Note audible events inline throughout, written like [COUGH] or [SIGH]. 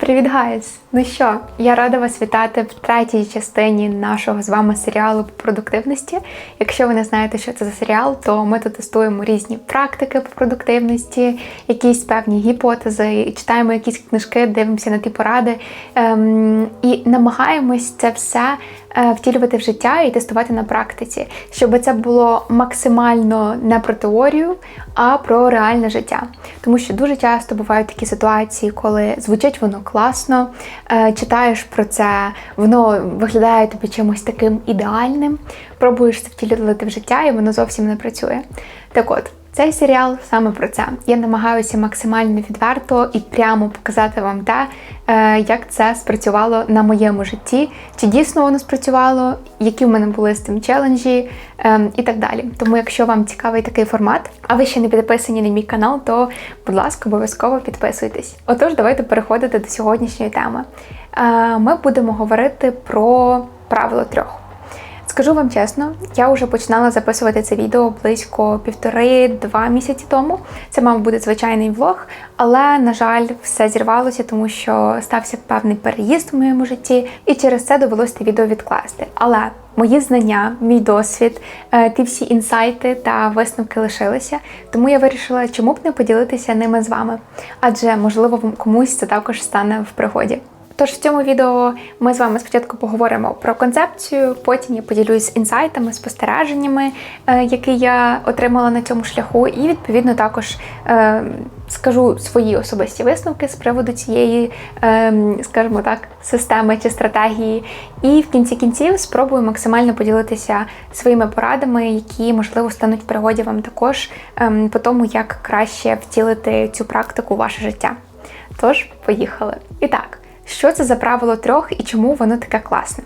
Привіт, гайс! Ну що, я рада вас вітати в третій частині нашого з вами серіалу по продуктивності. Якщо ви не знаєте, що це за серіал, то ми тут тестуємо різні практики по продуктивності, якісь певні гіпотези, читаємо якісь книжки, дивимося на ті поради ем, і намагаємось це все втілювати в життя і тестувати на практиці, щоб це було максимально не про теорію, а про реальне життя. Тому що дуже часто бувають такі ситуації, коли звучить воно класно, е, читаєш про це, воно виглядає тобі чимось таким ідеальним, пробуєш це втілювати в життя, і воно зовсім не працює. Так от. Цей серіал саме про це. Я намагаюся максимально відверто і прямо показати вам те, е, як це спрацювало на моєму житті, чи дійсно воно спрацювало, які в мене були з цим челенджі ем, і так далі. Тому, якщо вам цікавий такий формат, а ви ще не підписані на мій канал, то, будь ласка, обов'язково підписуйтесь. Отож, давайте переходити до сьогоднішньої теми. Е, Ми будемо говорити про правило трьох. Скажу вам чесно, я вже починала записувати це відео близько півтори-два місяці тому. Це мав бути звичайний влог, але, на жаль, все зірвалося, тому що стався певний переїзд в моєму житті, і через це довелося це відео відкласти. Але мої знання, мій досвід, е, ті всі інсайти та висновки лишилися, тому я вирішила, чому б не поділитися ними з вами, адже можливо комусь це також стане в пригоді. Тож в цьому відео ми з вами спочатку поговоримо про концепцію, потім я поділюсь інсайтами, спостереженнями, е, які я отримала на цьому шляху, і відповідно також е, скажу свої особисті висновки з приводу цієї, е, скажімо так, системи чи стратегії. І в кінці кінців спробую максимально поділитися своїми порадами, які можливо стануть в пригоді вам також по тому, як краще втілити цю практику у ваше життя. Тож, поїхали. І так. Що це за правило трьох і чому воно таке класне?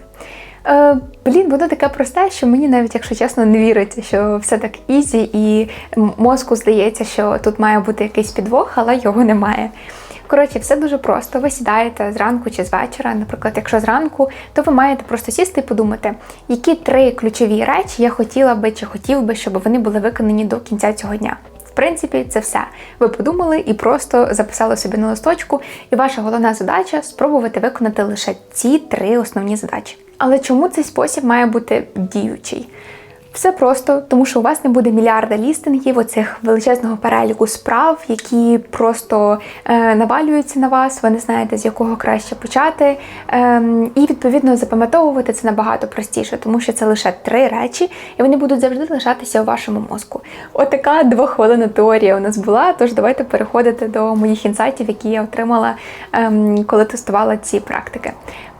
Е, Блін, воно таке просте, що мені навіть, якщо чесно, не віриться, що все так ізі, і мозку здається, що тут має бути якийсь підвох, але його немає. Коротше, все дуже просто. Ви сідаєте зранку чи з вечора. Наприклад, якщо зранку, то ви маєте просто сісти і подумати, які три ключові речі я хотіла би чи хотів би, щоб вони були виконані до кінця цього дня. Принципі, це все. Ви подумали і просто записали собі на листочку, і ваша головна задача спробувати виконати лише ці три основні задачі. Але чому цей спосіб має бути діючий? Все просто, тому що у вас не буде мільярда лістингів, оцих величезного переліку справ, які просто е, навалюються на вас, ви не знаєте, з якого краще почати. Е, і відповідно запам'ятовувати це набагато простіше, тому що це лише три речі, і вони будуть завжди лишатися у вашому мозку. Отака двохвилинна теорія у нас була. Тож давайте переходити до моїх інсайтів, які я отримала, е, коли тестувала ці практики.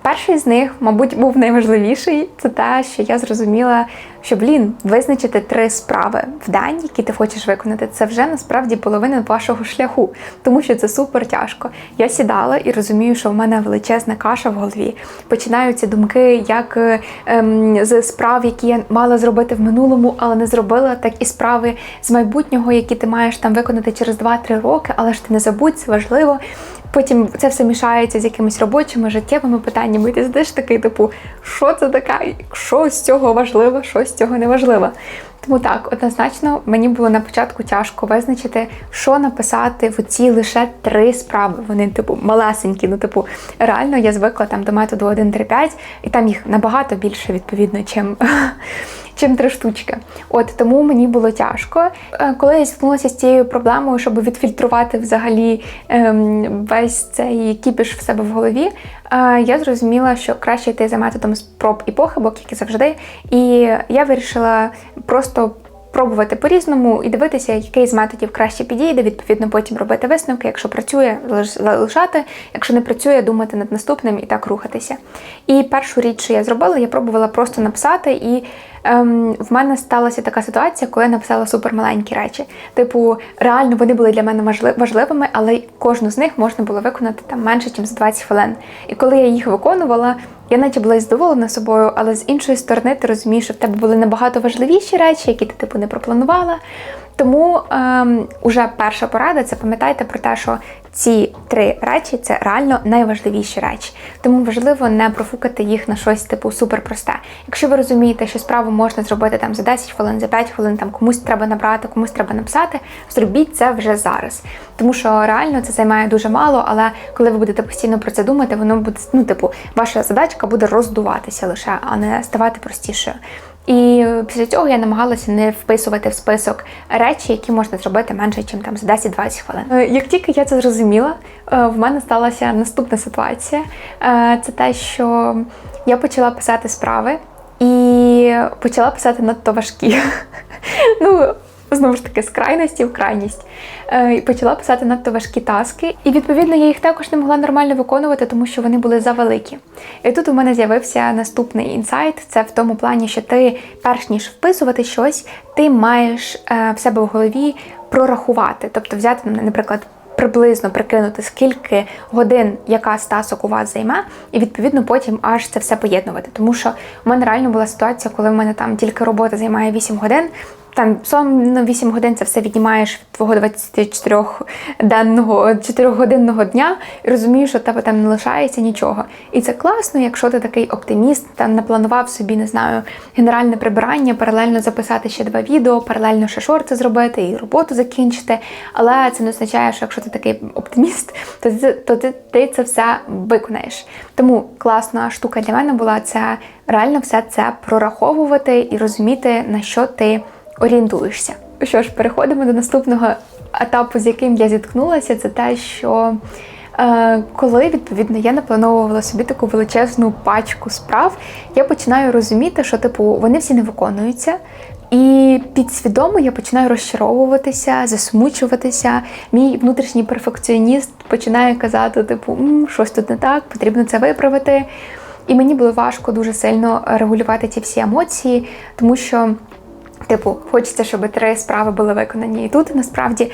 Перший з них, мабуть, був найважливіший. Це те, що я зрозуміла, що блін, визначити три справи в день, які ти хочеш виконати, це вже насправді половина вашого шляху, тому що це супер тяжко. Я сідала і розумію, що в мене величезна каша в голові. Починаються думки, як ем, з справ, які я мала зробити в минулому, але не зробила, так і справи з майбутнього, які ти маєш там виконати через 2-3 роки, але ж ти не забудь, це важливо. Потім це все мішається з якимись робочими життєвими питаннями. Ти сидиш такий, типу, що це таке? Що з цього важливо, що з цього не важливо. Тому так, однозначно, мені було на початку тяжко визначити, що написати в ці лише три справи. Вони, типу, малесенькі. Ну, типу, реально я звикла там до методу 1-3-5, і там їх набагато більше, відповідно, чим [LAUGHS] чим три штучки. От тому мені було тяжко. Е, коли я зіткнулася з цією проблемою, щоб відфільтрувати взагалі ем, весь цей кіпіш в себе в голові, я зрозуміла, що краще йти за методом спроб і похибок, як і завжди. І я вирішила просто. Пробувати по-різному і дивитися, який з методів краще підійде, відповідно, потім робити висновки. Якщо працює, залишати, якщо не працює, думати над наступним і так рухатися. І першу річ, що я зробила, я пробувала просто написати і ем, в мене сталася така ситуація, коли я написала супермаленькі речі. Типу, реально вони були для мене важливими, але кожну з них можна було виконати там менше, ніж за 20 хвилин. І коли я їх виконувала, я наче була здоволена собою, але з іншої сторони, ти розумієш, що в тебе були набагато важливіші речі, які ти типу не пропланувала. Тому ем, уже перша порада це пам'ятайте про те, що ці три речі це реально найважливіші речі. Тому важливо не профукати їх на щось типу суперпросте. Якщо ви розумієте, що справу можна зробити там за 10 хвилин, за 5 хвилин, там комусь треба набрати, комусь треба написати, зробіть це вже зараз. Тому що реально це займає дуже мало, але коли ви будете постійно про це думати, воно буде ну, типу, ваша задачка буде роздуватися лише, а не ставати простішою. І після цього я намагалася не вписувати в список речі, які можна зробити менше, ніж там за 10-20 хвилин. Е, Як тільки я це зрозуміла, е, в мене сталася наступна ситуація. Е, Це те, що я почала писати справи і почала писати надто важкі. [LAUGHS] Ну, Знову ж таки, з крайності в крайність. Е, і почала писати надто важкі таски. І відповідно я їх також не могла нормально виконувати, тому що вони були завеликі. І тут у мене з'явився наступний інсайт. Це в тому плані, що ти, перш ніж вписувати щось, ти маєш е, в себе в голові прорахувати, тобто взяти, наприклад. Приблизно прикинути, скільки годин яка з тасок у вас займе, і відповідно потім аж це все поєднувати. Тому що у мене реально була ситуація, коли в мене там тільки робота займає 8 годин, там сон на 8 годин це все віднімаєш від твого 24 денного 4 годинного дня і розумієш, що тебе там не лишається нічого. І це класно, якщо ти такий оптиміст, там напланував собі, не знаю, генеральне прибирання, паралельно записати ще два відео, паралельно ще шорти зробити і роботу закінчити. Але це не означає, що якщо ти такий оптиміст, то то ти, ти це все виконаєш. Тому класна штука для мене була це реально все це прораховувати і розуміти, на що ти орієнтуєшся. Що ж, переходимо до наступного етапу, з яким я зіткнулася, це те, що е, коли відповідно я наплановувала собі таку величезну пачку справ, я починаю розуміти, що типу вони всі не виконуються. І підсвідомо я починаю розчаровуватися, засмучуватися. Мій внутрішній перфекціоніст починає казати, типу, «М, щось тут не так, потрібно це виправити. І мені було важко дуже сильно регулювати ці всі емоції, тому що Типу, хочеться, щоб три справи були виконані. І тут насправді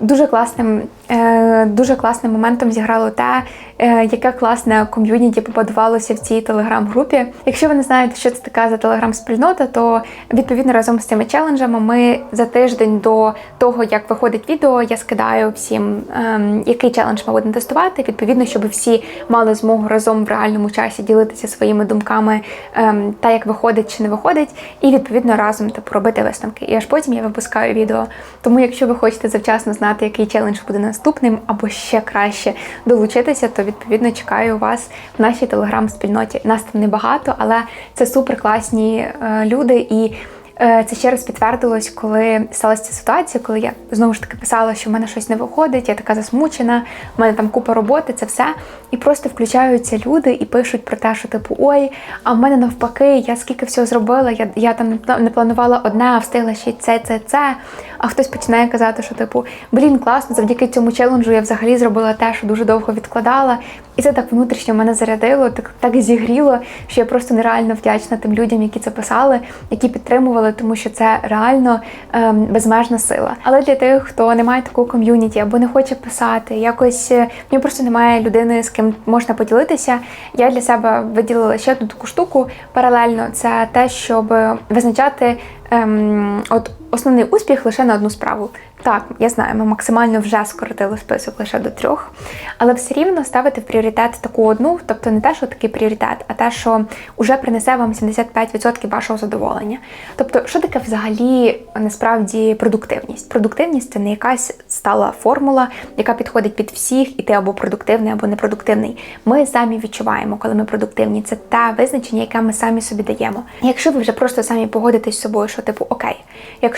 дуже класним, е, дуже класним моментом зіграло те, е, яке класне ком'юніті побудувалося в цій телеграм-групі. Якщо ви не знаєте, що це така за телеграм-спільнота, то відповідно разом з цими челенджами ми за тиждень до того, як виходить відео, я скидаю всім, е, який челендж ми будемо тестувати. Відповідно, щоб всі мали змогу разом в реальному часі ділитися своїми думками, е, та як виходить чи не виходить, і відповідно разом типу робити висновки. І аж потім я випускаю відео. Тому, якщо ви хочете завчасно знати, який челендж буде наступним, або ще краще долучитися, то відповідно чекаю вас в нашій телеграм-спільноті. Нас там небагато, але це супер класні е, люди і. Е, Це ще раз підтвердилось, коли сталася ситуація, коли я знову ж таки писала, що в мене щось не виходить, я така засмучена, в мене там купа роботи, це все. І просто включаються люди і пишуть про те, що типу, ой, а в мене навпаки, я скільки всього зробила, я я там не планувала одне, а встигла ще це, це, це. А хтось починає казати, що типу, блін, класно, завдяки цьому челенджу я взагалі зробила те, що дуже довго відкладала. І це так внутрішньо мене зарядило, так так зігріло, що я просто нереально вдячна тим людям, які це писали, які підтримували, тому що це реально ем, безмежна сила. Але для тих, хто не має такого ком'юніті або не хоче писати, якось е, нього просто немає людини, з ким можна поділитися. Я для себе виділила ще одну таку штуку паралельно. Це те, щоб визначати ем, от основний успіх лише на одну справу. Так, я знаю, ми максимально вже скоротили список лише до трьох, але все рівно ставити в пріоритет таку одну, тобто не те, що такий пріоритет, а те, що вже принесе вам 75% вашого задоволення. Тобто, що таке взагалі насправді продуктивність? Продуктивність це не якась стала формула, яка підходить під всіх, і ти або продуктивний, або непродуктивний. Ми самі відчуваємо, коли ми продуктивні. Це те визначення, яке ми самі собі даємо. Якщо ви вже просто самі погодитесь з собою, що типу окей,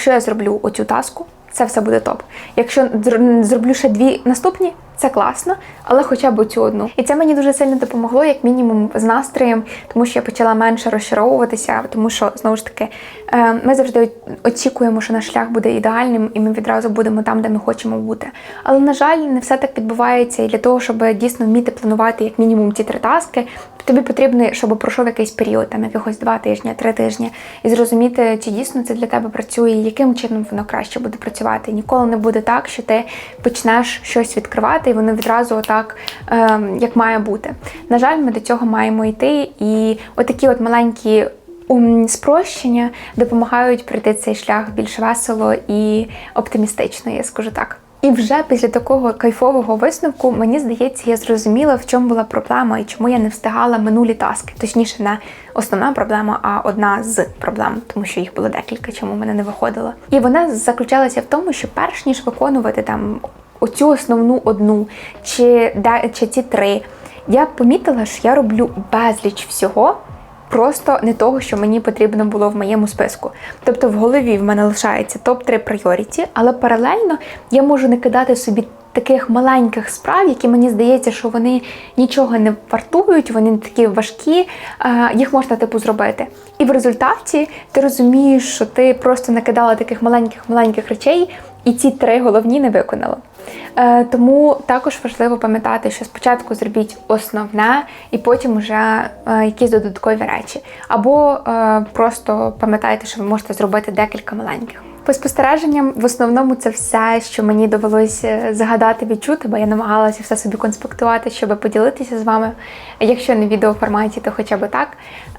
якщо я зроблю оцю таску це все буде топ. Якщо зроблю ще дві наступні, це класно, але хоча б цю одну. І це мені дуже сильно допомогло, як мінімум, з настроєм, тому що я почала менше розчаровуватися, тому що знову ж таки е, ми завжди очікуємо, що наш шлях буде ідеальним, і ми відразу будемо там, де ми хочемо бути. Але на жаль, не все так відбувається, і для того, щоб дійсно вміти планувати як мінімум ці три таски, тобі потрібно, щоб пройшов якийсь період, там якихось два тижні, три тижні, і зрозуміти, чи дійсно це для тебе працює, яким чином воно краще буде працювати. Ніколи не буде так, що ти почнеш щось відкривати, і воно відразу так, е, як має бути. На жаль, ми до цього маємо йти, і отакі от маленькі спрощення допомагають пройти цей шлях більш весело і оптимістично, я скажу так. І вже після такого кайфового висновку мені здається, я зрозуміла, в чому була проблема і чому я не встигала минулі таски. Точніше, не основна проблема, а одна з проблем, тому що їх було декілька, чому в мене не виходило. І вона заключалася в тому, що перш ніж виконувати там оцю основну одну чи, чи ці три, я помітила, що я роблю безліч всього. Просто не того, що мені потрібно було в моєму списку. Тобто в голові в мене лишається топ-3 пріоріті, але паралельно я можу не кидати собі таких маленьких справ, які мені здається, що вони нічого не вартують, вони не такі важкі, е, їх можна типу зробити. І в результаті ти розумієш, що ти просто накидала таких маленьких-маленьких речей, і ці три головні не виконала. Е, Тому також важливо пам'ятати, що спочатку зробіть основне, і потім вже е, якісь додаткові речі. Або е, просто пам'ятайте, що ви можете зробити декілька маленьких. По спостереженням, в основному це все, що мені довелося загадати, відчути, бо я намагалася все собі конспектувати, щоб поділитися з вами. Якщо не в відеоформаті, то хоча б так.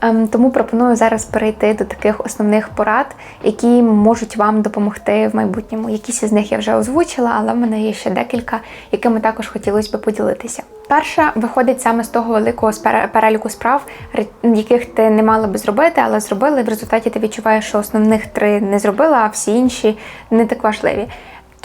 Ем, Тому пропоную зараз перейти до таких основних порад, які можуть вам допомогти в майбутньому. Якісь із них я вже озвучила, але в мене є ще декілька, якими також хотілося б поділитися. Перша виходить саме з того великого переліку справ, яких ти не мала би зробити, але зробила, і в результаті ти відчуваєш, що основних три не зробила, а всі інші не так важливі.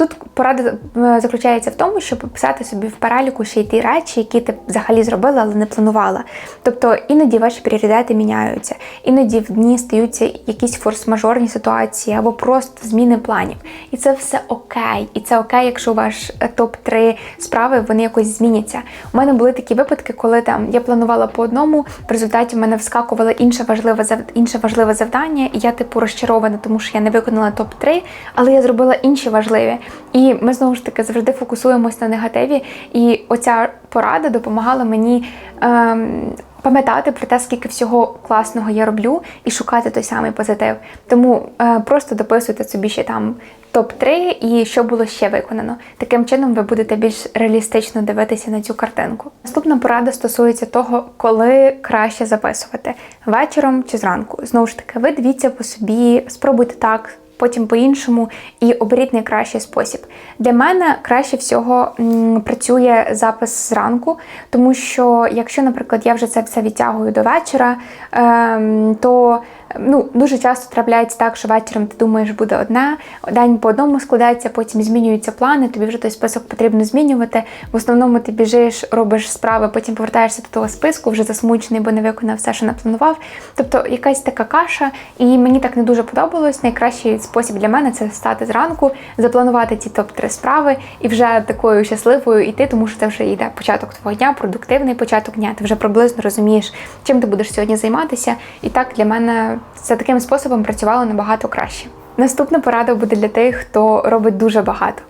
Тут порада е, заключається в тому, щоб писати собі в переліку ще й ті речі, які ти взагалі зробила, але не планувала. Тобто іноді ваші пріоритети міняються, іноді в дні стаються якісь форс-мажорні ситуації або просто зміни планів. І це все окей. І це окей, якщо ваш е, топ-3 справи вони якось зміняться. У мене були такі випадки, коли там я планувала по одному, в результаті в мене вскакувало інше важливе інше важливе завдання, і я типу розчарована, тому що я не виконала топ-3, але я зробила інші важливі. І ми знову ж таки завжди фокусуємось на негативі. І оця порада допомагала мені. Ем, Пам'ятати про те, скільки всього класного я роблю, і шукати той самий позитив. Тому е, просто дописуйте собі ще там топ-3 і що було ще виконано. Таким чином ви будете більш реалістично дивитися на цю картинку. Наступна порада стосується того, коли краще записувати вечором чи зранку. Знову ж таки, ви дивіться по собі, спробуйте так потім по-іншому і оберіть найкращий спосіб. Для мене краще всього працює запис зранку, тому що якщо, наприклад, я вже це все відтягую до вечора, ем, то ну, дуже часто трапляється так, що вечором ти думаєш, буде одне, день по одному складається, потім змінюються плани, тобі вже той список потрібно змінювати. В основному ти біжиш, робиш справи, потім повертаєшся до того списку, вже засмучений, бо не виконав все, що напланував. Тобто якась така каша, і мені так не дуже подобалось. Найкращий спосіб для мене це стати зранку, запланувати ці топ-3 справи і вже такою щасливою йти, тому що це вже йде початок твого дня, продуктивний початок дня. Ти вже приблизно розумієш, чим ти будеш сьогодні займатися. І так для мене це таким способом працювало набагато краще. Наступна порада буде для тих, хто робить дуже багато.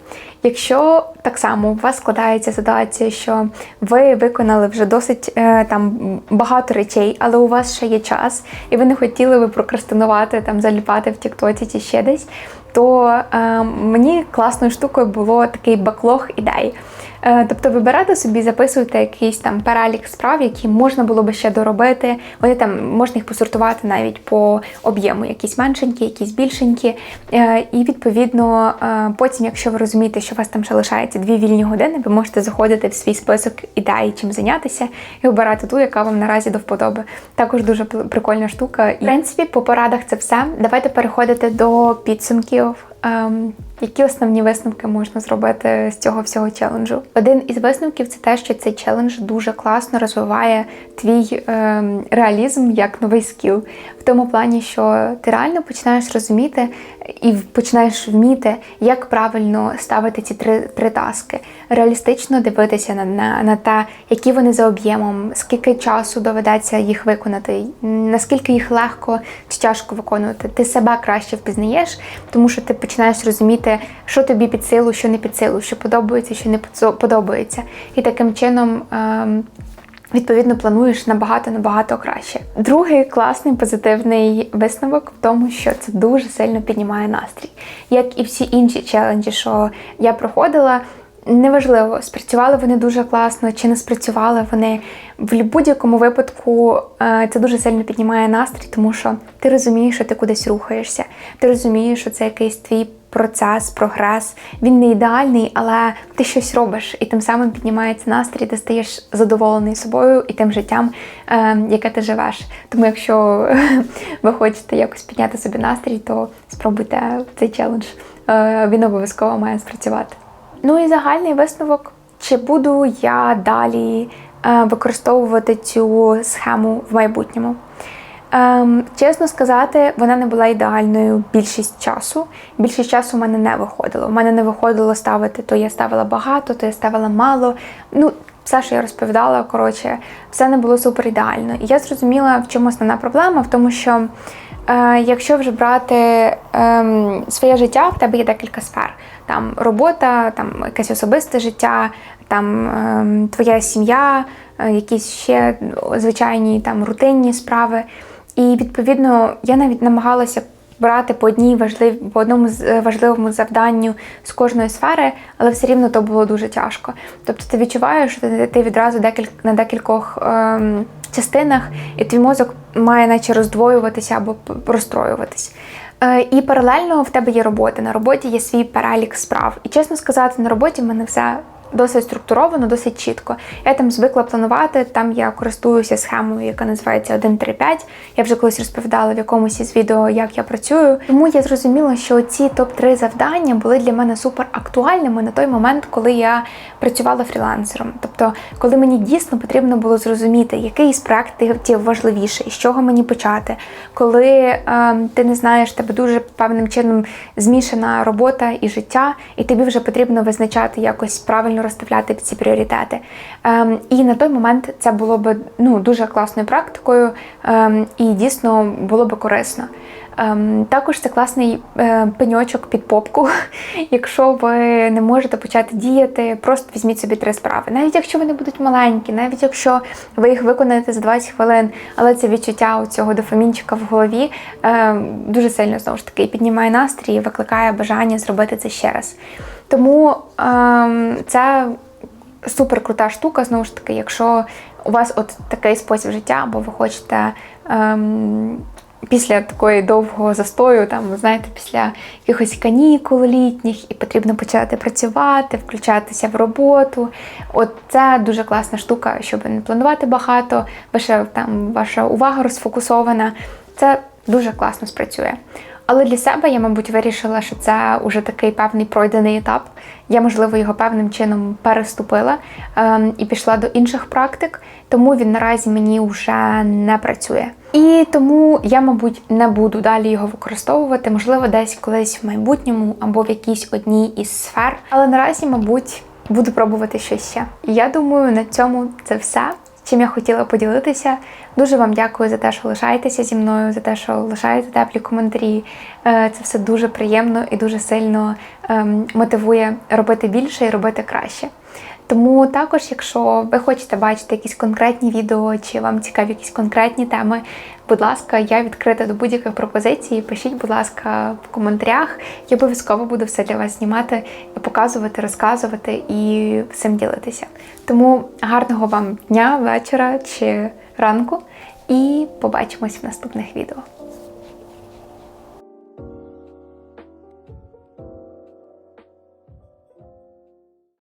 Якщо так само у вас складається ситуація, що ви виконали вже досить е, там багато речей, але у вас ще є час, і ви не хотіли би прокрастинувати, там заліпати в Тіктоці чи ще десь, то е, мені класною штукою було такий баклог ідей. Е, Тобто вибирайте собі, записуйте якийсь там перелік справ, які можна було би ще доробити. Вони там можна їх посортувати навіть по об'єму, якісь меншенькі, якісь більшенькі. Е, І відповідно, е, потім, якщо ви розумієте, що у вас там ще лишається дві вільні години, ви можете заходити в свій список ідей, чим зайнятися, і обирати ту, яка вам наразі до вподоби. Також дуже прикольна штука. В принципі, по порадах це все. Давайте переходити до підсумків. Ем, які основні висновки можна зробити з цього всього челенджу? Один із висновків це те, що цей челендж дуже класно розвиває твій ем, реалізм як новий скіл. В тому плані, що ти реально починаєш розуміти і починаєш вміти, як правильно ставити ці три, три таски, реалістично дивитися на, на, на те, які вони за об'ємом, скільки часу доведеться їх виконати, наскільки їх легко чи тяжко виконувати. Ти себе краще впізнаєш, тому що ти починаєш розуміти, що тобі під силу, що не під силу, що подобається, що не подобається. І таким чином. ем, Відповідно, плануєш набагато набагато краще. Другий класний позитивний висновок в тому, що це дуже сильно піднімає настрій. Як і всі інші челенджі, що я проходила, Неважливо, спрацювали вони дуже класно чи не спрацювали вони. В будь-якому випадку е, це дуже сильно піднімає настрій, тому що ти розумієш, що ти кудись рухаєшся. Ти розумієш, що це якийсь твій процес, прогрес. Він не ідеальний, але ти щось робиш, і тим самим піднімається настрій, ти стаєш задоволений собою і тим життям, е, яке ти живеш. Тому, якщо [LAUGHS] ви хочете якось підняти собі настрій, то спробуйте цей челендж. Е, Він обов'язково має спрацювати. Ну і загальний висновок: чи буду я далі е, використовувати цю схему в майбутньому? Ем, чесно сказати, вона не була ідеальною більшість часу. Більшість часу в мене не виходило. У мене не виходило ставити, то я ставила багато, то я ставила мало. Ну, все, що я розповідала, коротше, все не було супер ідеально. І я зрозуміла, в чому основна проблема, в тому, що якщо вже брати ем, своє життя, в тебе є декілька сфер. Там робота, там якесь особисте життя, там ем, твоя сім'я, е, якісь ще звичайні там рутинні справи. І відповідно я навіть намагалася брати по одній важлив, по одному е, важливому завданню з кожної сфери, але все рівно то було дуже тяжко. Тобто ти відчуваєш, що ти, ти відразу декіль, на декількох ем, частинах, і твій мозок має наче роздвоюватися або розстроюватись. Е, І паралельно в тебе є робота. На роботі є свій перелік справ. І чесно сказати, на роботі в мене все досить структуровано, досить чітко. Я там звикла планувати. Там я користуюся схемою, яка називається 1-3-5. Я вже колись розповідала в якомусь із відео, як я працюю. Тому я зрозуміла, що ці топ-3 завдання були для мене супер актуальними на той момент, коли я працювала фрілансером. Тобто, коли мені дійсно потрібно було зрозуміти, який з проєктів важливіший, з чого мені почати, коли е, ти не знаєш, тебе дуже певним чином змішана робота і життя, і тобі вже потрібно визначати якось правильно розставляти ці пріоритети. Ем, і на той момент це було б ну, дуже класною практикою ем, і дійсно було б корисно. Ем, також це класний е, пеньочок під попку. [LAUGHS] Якщо ви не можете почати діяти, просто візьміть собі три справи. Навіть якщо вони будуть маленькі, навіть якщо ви їх виконаєте за 20 хвилин, але це відчуття у цього дофамінчика в голові е, дуже сильно знову ж таки піднімає настрій і викликає бажання зробити це ще раз. Тому ем, це супер крута штука, знову ж таки, якщо у вас от такий спосіб життя, або ви хочете. Ем, Після такої довгого застою, там, ви знаєте, після якихось канікул літніх, і потрібно почати працювати, включатися в роботу. От це дуже класна штука, щоб не планувати багато, ваша, там, ваша увага розфокусована. Це дуже класно спрацює. Але для себе я, мабуть, вирішила, що це вже такий певний пройдений етап. Я, можливо, його певним чином переступила ем, і пішла до інших практик, тому він наразі мені вже не працює. І тому я, мабуть, не буду далі його використовувати, можливо, десь колись в майбутньому або в якійсь одній із сфер. Але наразі, мабуть, буду пробувати щось ще. Я думаю, на цьому це все чим я хотіла поділитися. Дуже вам дякую за те, що лишаєтеся зі мною, за те, що лишаєте теплі коментарі. Е, Це все дуже приємно і дуже сильно ем, мотивує робити більше і робити краще. Тому також, якщо ви хочете бачити якісь конкретні відео, чи вам цікаві якісь конкретні теми, будь ласка, я відкрита до будь-яких пропозицій. Пишіть, будь ласка, в коментарях. Я обов'язково буду все для вас знімати, показувати, розказувати і всім ділитися. Тому гарного вам дня, вечора чи ранку, і побачимось в наступних відео.